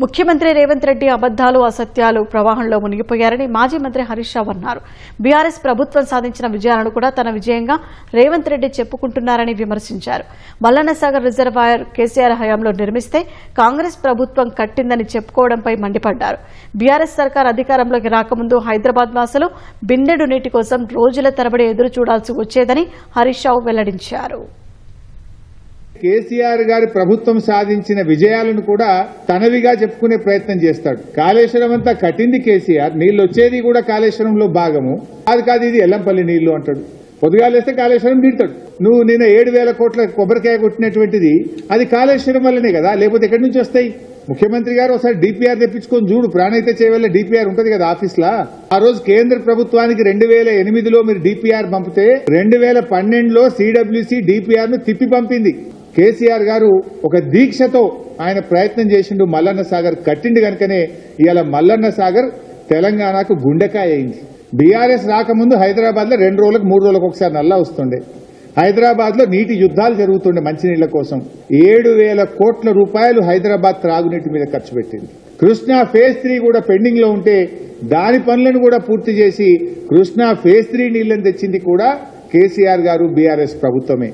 ముఖ్యమంత్రి రేవంత్ రెడ్డి అబద్దాలు అసత్యాలు ప్రవాహంలో మునిగిపోయారని మాజీ మంత్రి హరీష్ రావు అన్నారు. బీఆర్ఎస్ ప్రభుత్వం సాధించిన విజయాలను కూడా తన విజయంగా రేవంత్ రెడ్డి చెప్పుకుంటున్నారని విమర్శించారు. మల్లన్నసాగర్ రిజర్వాయర్ కేసీఆర్ హయాంలో నిర్మిస్తే కాంగ్రెస్ ప్రభుత్వం కట్టిందని చెప్పుకోవడంపై మండిపడ్డారు. బీఆర్ఎస్ సర్కార్ అధికారంలోకి రాకముందు హైదరాబాద్ వాసులు బిందెడు నీటి కోసం రోజుల తరబడి ఎదురు చూడాల్సి వచ్చేదని హరీష్ రావు వెల్లడించారు. కేసీఆర్ గారి ప్రభుత్వం సాధించిన విజయాలను కూడా తనవిగా చెప్పుకునే ప్రయత్నం చేస్తాడు. కాళేశ్వరం అంతా కట్టింది కేసీఆర్. నీళ్ళు వచ్చేది కూడా కాళేశ్వరంలో భాగము. అది కాదు ఇది ఎల్లంపల్లి నీళ్ళు అంటాడు. పొద్దుగాలేస్తే కాళేశ్వరం తింటాడు నువ్వు నిన్న ఏడు వేల కోట్ల కొబ్బరికాయ కొట్టినటువంటిది అది కాళేశ్వరం వల్లనే కదా? లేకపోతే ఎక్కడి నుంచి వస్తాయి? ముఖ్యమంత్రి గారు ఒకసారి డిపిఆర్ తెప్పించుకొని చూడు ప్రాణైతే చేయవల్ల డిపిఆర్ ఉంటది కదా ఆఫీస్ లా ఆ రోజు కేంద్ర ప్రభుత్వానికి రెండు వేల ఎనిమిదిలో మీరు డిపిఆర్ పంపితే రెండు వేల పన్నెండులో సిడబ్ల్యూసి డిపిఆర్ను తిప్పి పంపింది. కేసీఆర్ గారు ఒక దీక్షతో ఆయన ప్రయత్నం చేసిండు మల్లన్న సాగర్ కట్టిండు కనుకనే ఇవాళ మల్లన్న సాగర్ తెలంగాణకు గుండెకాయ అయింది. బీఆర్ఎస్ రాకముందు హైదరాబాద్లో రెండు రోజులకు మూడు రోజులకు ఒకసారి నల్లా వస్తుండే. హైదరాబాద్లో నీటి యుద్ధాలు జరుగుతుండే మంచినీళ్ళ కోసం. ఏడు వేల కోట్ల రూపాయలు హైదరాబాద్ త్రాగునీటి మీద ఖర్చు పెట్టింది. కృష్ణా ఫేజ్ త్రీ కూడా పెండింగ్లో ఉంటే దాని పనులను కూడా పూర్తి చేసి కృష్ణా ఫేజ్ త్రీ నీళ్ళను తెచ్చింది కూడా కేసీఆర్ గారు బీఆర్ఎస్ ప్రభుత్వమే.